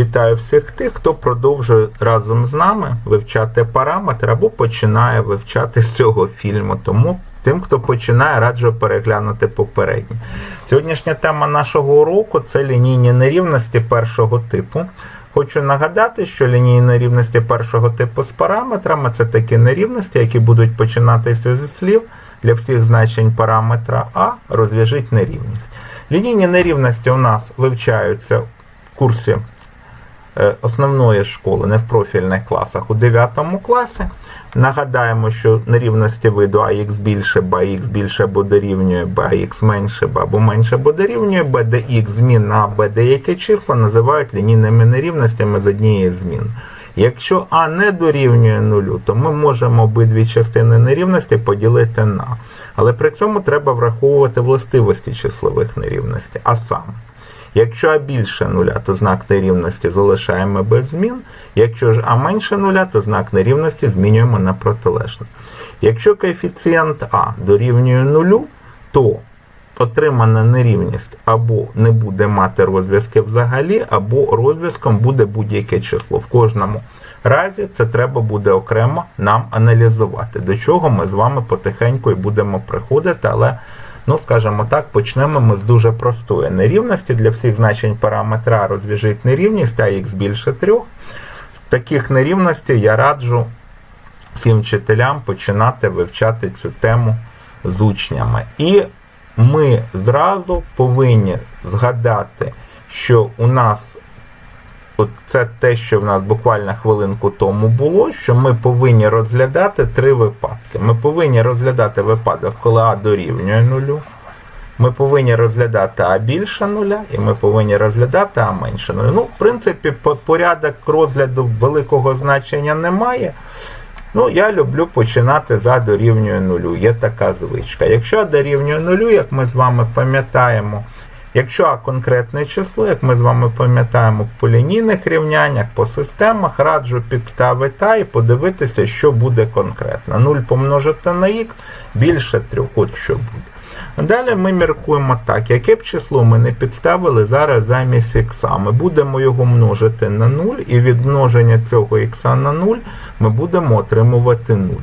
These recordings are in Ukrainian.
Вітаю всіх тих, хто продовжує разом з нами вивчати параметри або починає вивчати з цього фільму. Тому тим, хто починає, раджу переглянути попереднє. Сьогоднішня тема нашого уроку це лінійні нерівності першого типу. Хочу нагадати, що лінійні нерівності першого типу з параметрами це такі нерівності, які будуть починатися зі слів для всіх значень параметра А розв'яжіть нерівність. Лінійні нерівності у нас вивчаються в курсі основної школи, не в профільних класах у 9 класі. Нагадаємо, що нерівності виду АХ більше, б х більше або дорівнює б, х менше б або менше або дорівнює б, де х змін на б деякі числа називають лінійними нерівностями з однієї змін. Якщо А не дорівнює нулю, то ми можемо обидві частини нерівності поділити на. Але при цьому треба враховувати властивості числових нерівностей. А саме, якщо А більше нуля, то знак нерівності залишаємо без змін. Якщо ж А менше нуля, то знак нерівності змінюємо на протилежний. Якщо коефіцієнт А дорівнює нулю, то отримана нерівність або не буде мати розв'язки взагалі, або розв'язком буде будь-яке число. В кожному разі це треба буде окремо нам аналізувати, до чого ми з вами потихеньку і будемо приходити, але. Ну, скажімо так, почнемо ми з дуже простої нерівності. Для всіх значень параметра розв'яжіть нерівність, а х більше 3. З таких нерівностей я раджу всім вчителям починати вивчати цю тему з учнями. І ми зразу повинні згадати, що у нас це те, що в нас буквально хвилинку тому було, що ми повинні розглядати три випадки. Ми повинні розглядати випадок, коли А дорівнює нулю. Ми повинні розглядати А більше нуля, і ми повинні розглядати А менше нуля. Ну, в принципі, порядок розгляду великого значення немає. Ну, я люблю починати за дорівнює нулю. Є така звичка. Якщо дорівнює нулю, як ми з вами пам'ятаємо, якщо А конкретне число, як ми з вами пам'ятаємо по лінійних рівняннях, по системах, раджу підставити А і подивитися, що буде конкретно. 0 помножити на х більше 3, от що буде. Далі ми міркуємо так, яке б число ми не підставили зараз замість х. Ми будемо його множити на 0, і від множення цього х на 0 ми будемо отримувати 0.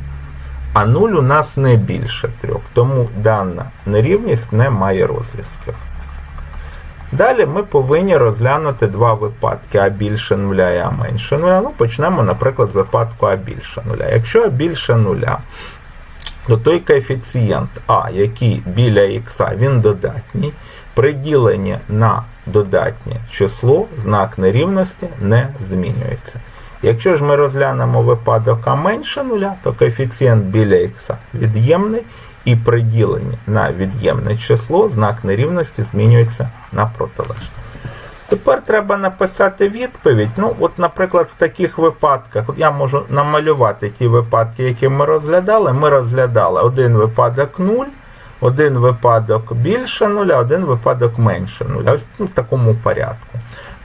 А 0 у нас не більше 3, тому дана нерівність не має розв'язків. Далі ми повинні розглянути два випадки А більше нуля і А менше нуля. Ну, почнемо, наприклад, з випадку А більше нуля. Якщо А більше нуля, то той коефіцієнт А, який біля х, він додатній, при діленні на додатнє число, знак нерівності не змінюється. Якщо ж ми розглянемо випадок А менше нуля, то коефіцієнт біля х від'ємний, і при діленні на від'ємне число знак нерівності змінюється на протилежний. Тепер треба написати відповідь. Ну, от, наприклад, в таких випадках, от я можу намалювати ті випадки, які ми розглядали. Ми розглядали один випадок 0, один випадок більше нуля, один випадок менше нуля. Ось ну, в такому порядку.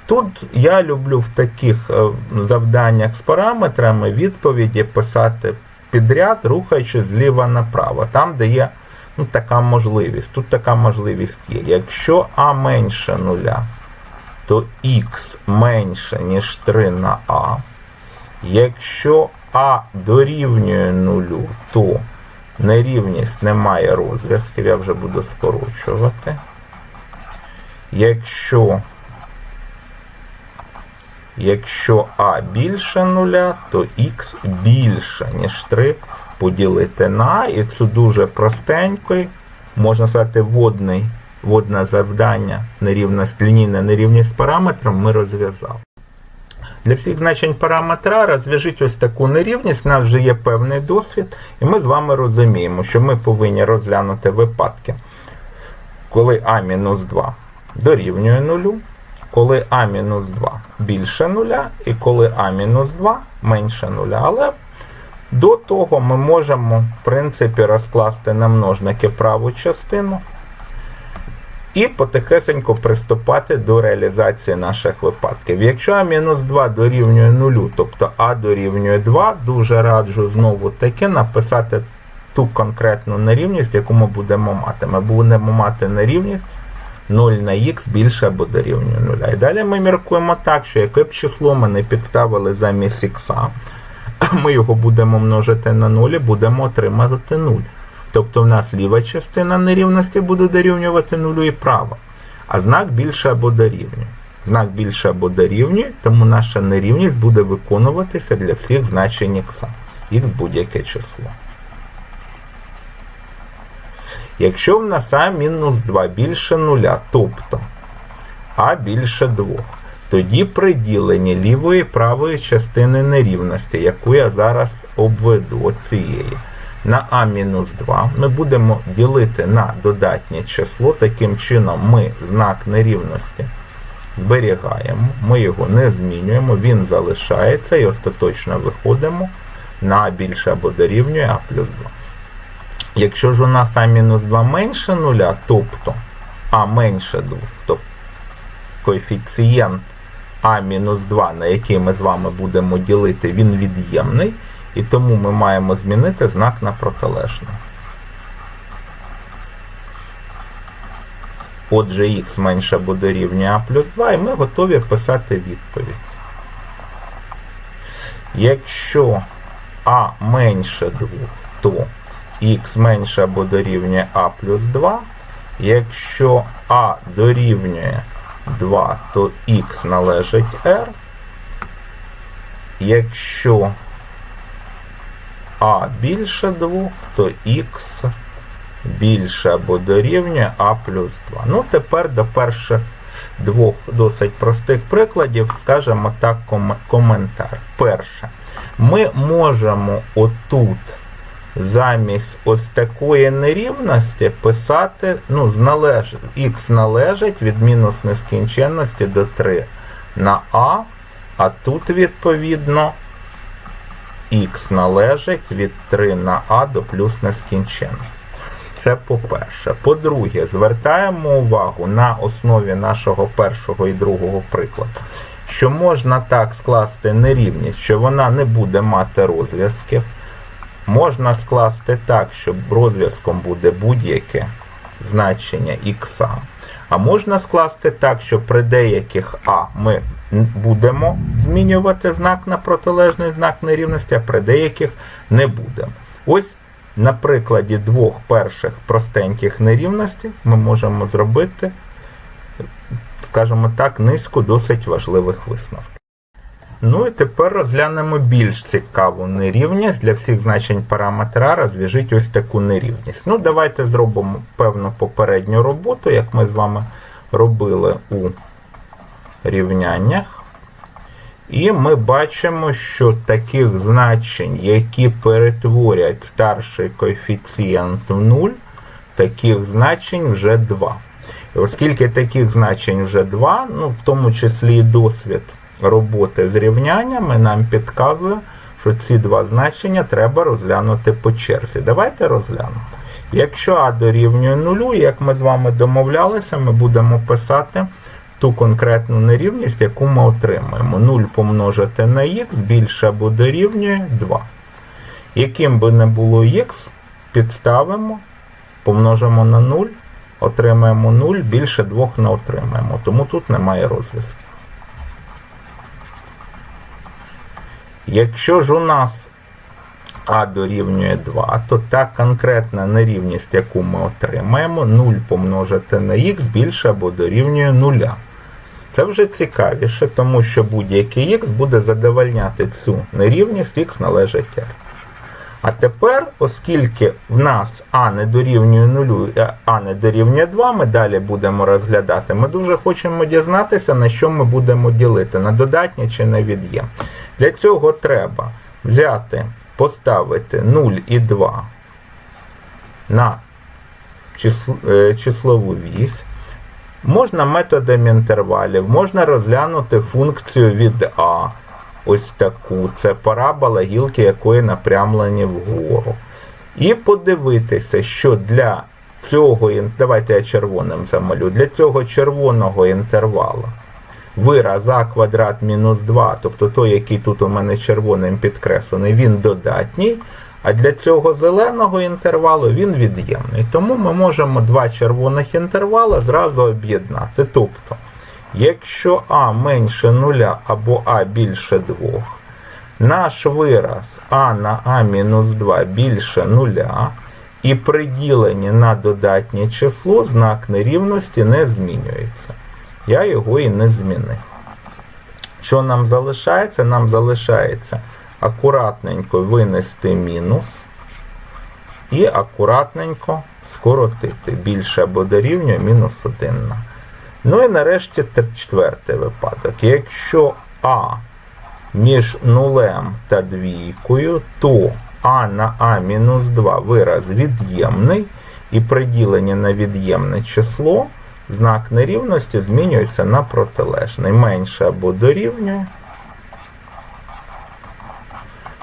Тут я люблю в таких е, завданнях з параметрами відповіді писати підряд, рухаючи зліва направо, там, де є ну, така можливість. Тут така можливість є. Якщо А менше нуля, то х менше, ніж 3 на А. Якщо А дорівнює нулю, то нерівність не має розв'язків, я вже буду скорочувати. Якщо Якщо А більше нуля, то х більше, ніж 3 поділити на І це дуже простенький, можна сказати, водний, водне завдання, нерівність, лінійна нерівність параметром ми розв'язали. Для всіх значень параметра розв'яжіть ось таку нерівність, у нас вже є певний досвід, і ми з вами розуміємо, що ми повинні розглянути випадки, коли А-2 дорівнює нулю, коли А-2 більше нуля, і коли А-2 менше нуля. Але до того ми можемо, в принципі, розкласти на множники праву частину і потихесенько приступати до реалізації наших випадків. Якщо А-2 дорівнює нулю, тобто А дорівнює 2, дуже раджу знову таки написати ту конкретну нерівність, яку ми будемо мати. Ми будемо мати нерівність 0 на х більше або дорівнює 0. І далі ми міркуємо так, що яке б число ми не підставили замість х, ми його будемо множити на 0 і будемо отримати 0. Тобто в нас ліва частина нерівності буде дорівнювати 0 і права. А знак більше або дорівнює. Знак більше або дорівнює, тому наша нерівність буде виконуватися для всіх значень х. Х будь-яке число. Якщо в нас а мінус 2 більше 0, тобто а більше 2, тоді при діленні лівої і правої частини нерівності, яку я зараз обведу оцієї, на а-2 ми будемо ділити на додатнє число. Таким чином ми знак нерівності зберігаємо, ми його не змінюємо, він залишається і остаточно виходимо на а більше або дорівнює а плюс 2. Якщо ж у нас а-2 менше 0, тобто а менше 2, тобто коефіцієнт а-2, на який ми з вами будемо ділити, він від'ємний, і тому ми маємо змінити знак на протилежний. Отже, х менше або дорівнює а плюс 2, і ми готові писати відповідь. Якщо а менше 2, то х менше або дорівнює а плюс 2. Якщо а дорівнює 2, то х належить r. Якщо а більше 2, то х більше або дорівнює а плюс 2. Ну, тепер до перших двох досить простих прикладів скажемо так коментар. Перше, ми можемо отут замість ось такої нерівності писати, ну, належ, х належить від мінус нескінченності до 3 на а, а тут, відповідно, х належить від 3 на а до плюс нескінченності. Це по-перше. По-друге, звертаємо увагу на основі нашого першого і другого прикладу, що можна так скласти нерівність, що вона не буде мати розв'язків. Можна скласти так, щоб розв'язком буде будь-яке значення х. А можна скласти так, що при деяких А ми будемо змінювати знак на протилежний знак нерівності, а при деяких не будемо. Ось на прикладі двох перших простеньких нерівностей ми можемо зробити, скажімо так, низку досить важливих висновків. Ну і тепер розглянемо більш цікаву нерівність. Для всіх значень параметра розв'яжіть ось таку нерівність. Ну, давайте зробимо певну попередню роботу, як ми з вами робили у рівняннях. І ми бачимо, що таких значень, які перетворять старший коефіцієнт в 0, таких значень вже 2. І оскільки таких значень вже 2, ну, в тому числі і досвід роботи з рівняннями нам підказує, що ці два значення треба розглянути по черзі. Давайте розглянемо. Якщо А дорівнює 0, як ми з вами домовлялися, ми будемо писати ту конкретну нерівність, яку ми отримаємо. 0 помножити на х більше або дорівнює 2. Яким би не було х, підставимо, помножимо на 0, отримаємо 0, більше 2 не отримаємо. Тому тут немає розв'язку. Якщо ж у нас А дорівнює 2, то та конкретна нерівність, яку ми отримаємо, 0 помножити на х більше або дорівнює 0. Це вже цікавіше, тому що будь-який х буде задовольняти цю нерівність, х належить r. А тепер, оскільки в нас А не дорівнює 0, А не дорівнює 2, ми далі будемо розглядати, ми дуже хочемо дізнатися, на що ми будемо ділити, на додатнє чи на від'єм. Для цього треба взяти, поставити 0 і 2 на е, числову вісь. Можна методом інтервалів, можна розглянути функцію від А. Ось таку. Це парабола, гілки якої напрямлені вгору. І подивитися, що для цього, давайте я червоним замалю, для цього червоного інтервала вираз а квадрат мінус 2, тобто той, який тут у мене червоним підкреслений, він додатній. А для цього зеленого інтервалу він від'ємний. Тому ми можемо два червоних інтервали зразу об'єднати. Тобто, якщо А менше нуля або А більше 2, наш вираз А на А мінус 2 більше нуля, і при діленні на додатнє число знак нерівності не змінюється. Я його і не змінив. Що нам залишається? Нам залишається акуратненько винести мінус і акуратненько скоротити. Більше або дорівнює мінус 1. Ну і нарешті четвертий випадок. Якщо А між нулем та двійкою, то А на А мінус 2 вираз від'ємний, і при діленні на від'ємне число знак нерівності змінюється на протилежний. Менше або дорівнює.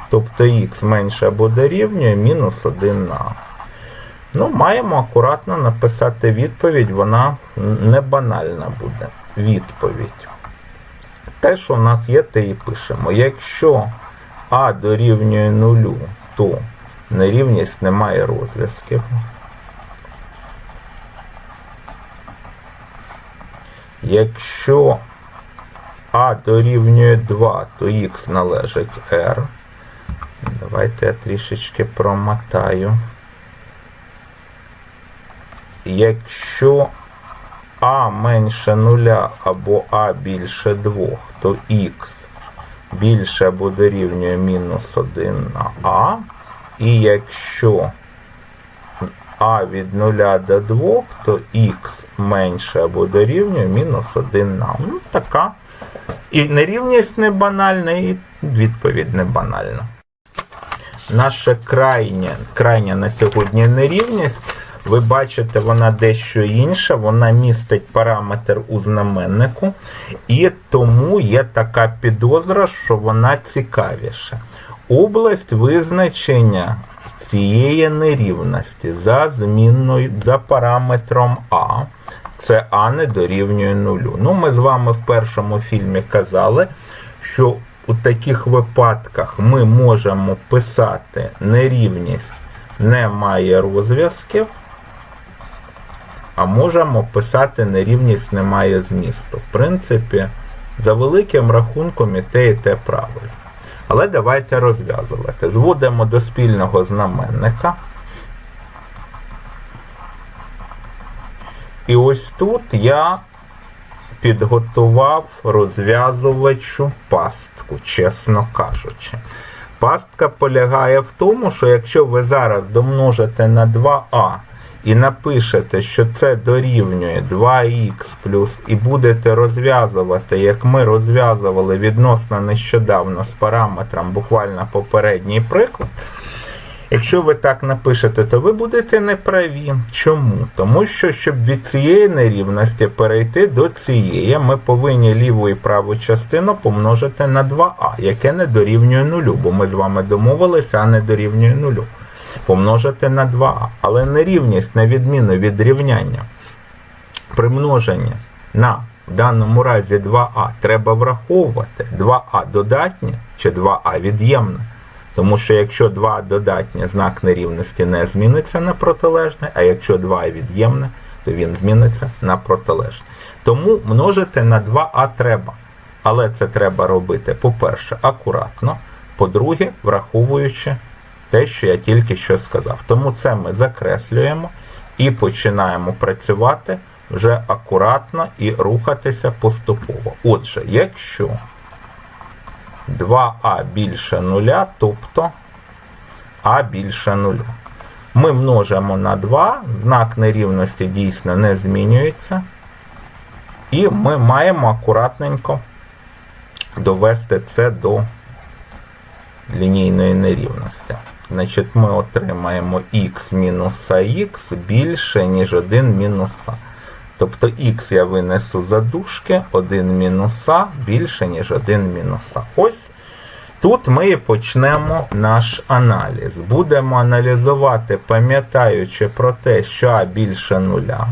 Тобто х менше або дорівнює мінус 1 на. Ну, маємо акуратно написати відповідь, вона не банальна буде. Відповідь. Те, що у нас є, те і пишемо. Якщо А дорівнює нулю, то нерівність не має розв'язків. Якщо А дорівнює 2, то х належить R. Давайте я трішечки промотаю. Якщо А менше нуля або А більше 2, то х більше або дорівнює мінус 1 на А. І якщо А від 0 до 2, то х менше або дорівнює мінус 1 на Ну, така. І нерівність не банальна, і відповідь не банальна. Наша крайня, крайня на сьогодні нерівність. Ви бачите, вона дещо інша, вона містить параметр у знаменнику, і тому є така підозра, що вона цікавіша. Область визначення цієї нерівності за змінною за параметром А. Це А не дорівнює нулю. Ну, ми з вами в першому фільмі казали, що у таких випадках ми можемо писати нерівність немає розв'язків, а можемо писати нерівність немає змісту. В принципі, за великим рахунком і те, і те правильно. Але давайте розв'язувати. Зводимо до спільного знаменника. І ось тут я підготував розв'язувачу пастку, чесно кажучи. Пастка полягає в тому, що якщо ви зараз домножите на 2а і напишете, що це дорівнює 2х плюс, і будете розв'язувати, як ми розв'язували відносно нещодавно з параметром, буквально попередній приклад. Якщо ви так напишете, то ви будете неправі. Чому? Тому що, щоб від цієї нерівності перейти до цієї, ми повинні ліву і праву частину помножити на 2а, яке не дорівнює нулю, бо ми з вами домовилися, а не дорівнює нулю. Помножити на 2а. Але нерівність, на відміну від рівняння, при множенні на в даному разі 2а треба враховувати 2а додатнє чи 2а від'ємне. Тому що якщо 2 додатнє, знак нерівності не зміниться на протилежне, а якщо 2 від'ємне, то він зміниться на протилежне. Тому множити на 2а треба. Але це треба робити, по-перше, акуратно, по-друге, враховуючи те, що я тільки що сказав. Тому це ми закреслюємо і починаємо працювати вже акуратно і рухатися поступово. Отже, якщо 2а більше нуля, тобто а більше нуля. Ми множимо на 2, знак нерівності дійсно не змінюється. І ми маємо акуратненько довести це до лінійної нерівності. Значить, ми отримаємо х мінус х більше, ніж 1 мінус а. Тобто х я винесу за дужки, 1 мінус а більше, ніж 1 мінус а. Ось тут ми і почнемо наш аналіз. Будемо аналізувати, пам'ятаючи про те, що а більше нуля.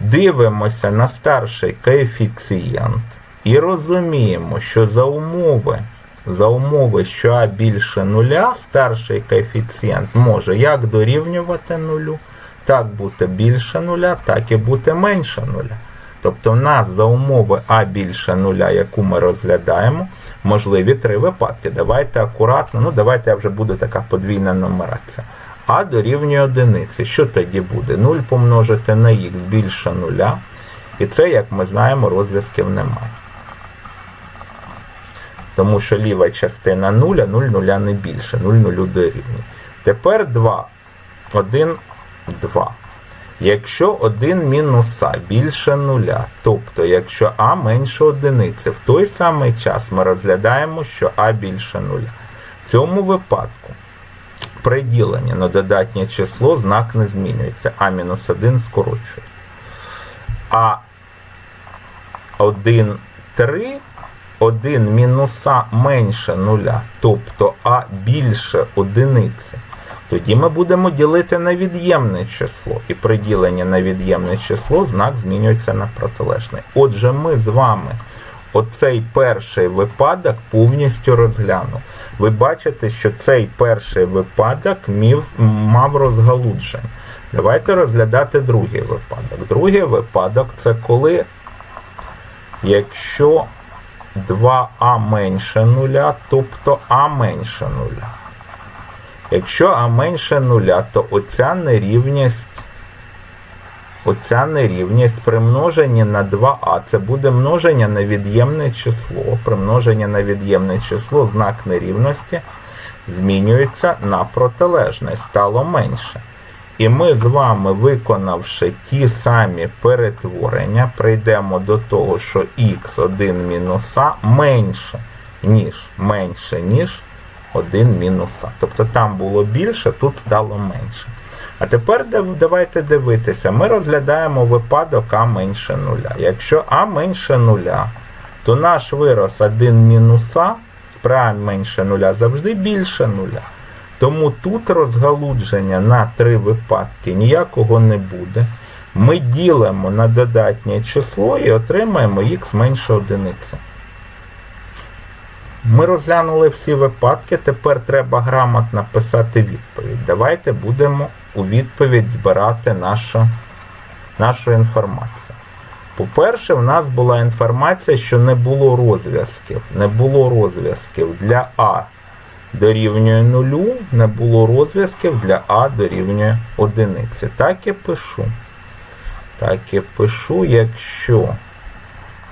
Дивимося на старший коефіцієнт і розуміємо, що за умови за умови, що А більше нуля, старший коефіцієнт може як дорівнювати нулю, так бути більше нуля, так і бути менше нуля. Тобто в нас за умови А більше нуля, яку ми розглядаємо, можливі три випадки. Давайте акуратно, ну давайте я вже буде така подвійна нумерація. А дорівнює одиниці. Що тоді буде? 0 помножити на х більше нуля. І це, як ми знаємо, розв'язків немає. Тому що ліва частина 0, 0 нуля не більше, 0 нулю дорівнює. Тепер 2. 1, 2. Якщо 1 мінус А більше нуля, тобто якщо А менше одиниці, в той самий час ми розглядаємо, що А більше нуля. В цьому випадку при діленні на додатнє число знак не змінюється. А-1 скорочує. А 1, 3, 1 мінус А менше нуля, тобто А більше одиниці. Тоді ми будемо ділити на від'ємне число. І при діленні на від'ємне число знак змінюється на протилежний. Отже, ми з вами оцей перший випадок повністю розглянув. Ви бачите, що цей перший випадок мів, мав розгалудження. Давайте розглядати другий випадок. Другий випадок це коли, якщо 2а менше нуля, тобто а менше нуля. Якщо А менше нуля, то оця нерівність, оця нерівність при множенні на 2а, це буде множення на від'ємне число. При множенні на від'ємне число знак нерівності змінюється на протилежне, стало менше. І ми з вами, виконавши ті самі перетворення, прийдемо до того, що х1 мінус а менше, ніж менше, ніж 1 мінус А. Тобто там було більше, тут стало менше. А тепер давайте дивитися, ми розглядаємо випадок А менше нуля. Якщо А менше нуля, то наш вираз 1 мінус А А менше нуля завжди більше нуля. Тому тут розгалудження на три випадки ніякого не буде. Ми ділимо на додатнє число і отримаємо х менше одиниці. Ми розглянули всі випадки, тепер треба грамотно писати відповідь. Давайте будемо у відповідь збирати нашу, нашу інформацію. По-перше, в нас була інформація, що не було розв'язків. Не було розв'язків для А дорівнює нулю, не було розв'язків для А дорівнює одиниці. Так і пишу. Так і пишу, якщо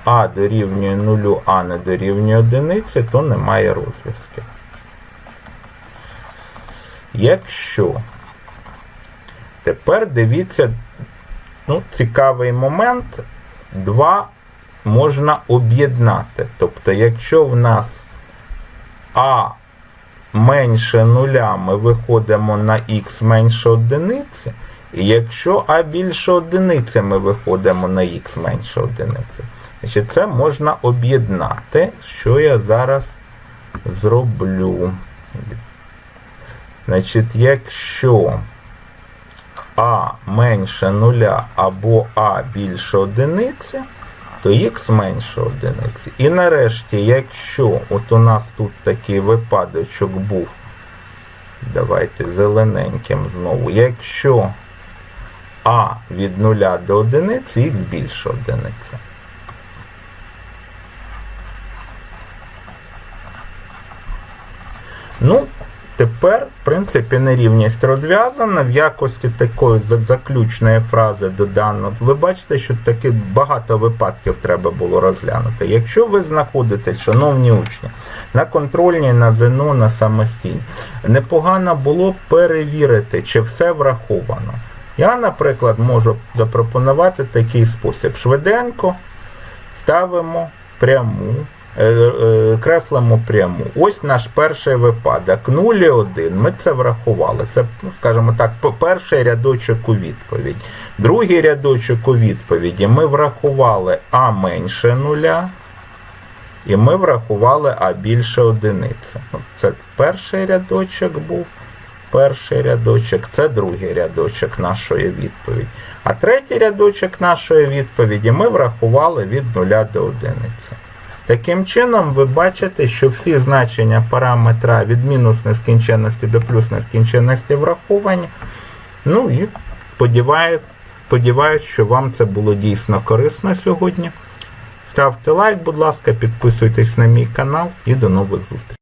а дорівнює нулю, а не дорівнює одиниці, то немає розв'язків. Якщо тепер дивіться, ну, цікавий момент, два можна об'єднати. Тобто, якщо в нас А менше нуля, ми виходимо на х менше одиниці, і якщо А більше одиниці, ми виходимо на х менше одиниці. Значить, Це можна об'єднати, що я зараз зроблю. Значить, якщо А менше нуля або А більше одиниці, то х менше одиниці. І нарешті, якщо от у нас тут такий випадочок був, давайте зелененьким знову, якщо А від нуля до одиниці, х більше одиниці. Ну, тепер, в принципі, нерівність розв'язана в якості такої заключної фрази до даного. Ви бачите, що таки багато випадків треба було розглянути. Якщо ви знаходитесь, шановні учні, на контрольній, на ЗНО, на самостійній, непогано було перевірити, чи все враховано. Я, наприклад, можу запропонувати такий спосіб. Швиденько ставимо пряму. Е, е, креслимо пряму. Ось наш перший випадок. 0 і 1. Ми це врахували. Це, ну, скажімо так, перший рядочок у відповідь. Другий рядочок у відповіді ми врахували А менше нуля. І ми врахували А більше одиниці. Ну, це перший рядочок був. Перший рядочок, це другий рядочок нашої відповіді. А третій рядочок нашої відповіді ми врахували від нуля до одиниці. Таким чином, ви бачите, що всі значення параметра від мінус нескінченності до плюс нескінченності враховані. Ну і сподіваюся, сподіваюсь, що вам це було дійсно корисно сьогодні. Ставте лайк, будь ласка, підписуйтесь на мій канал і до нових зустрічей.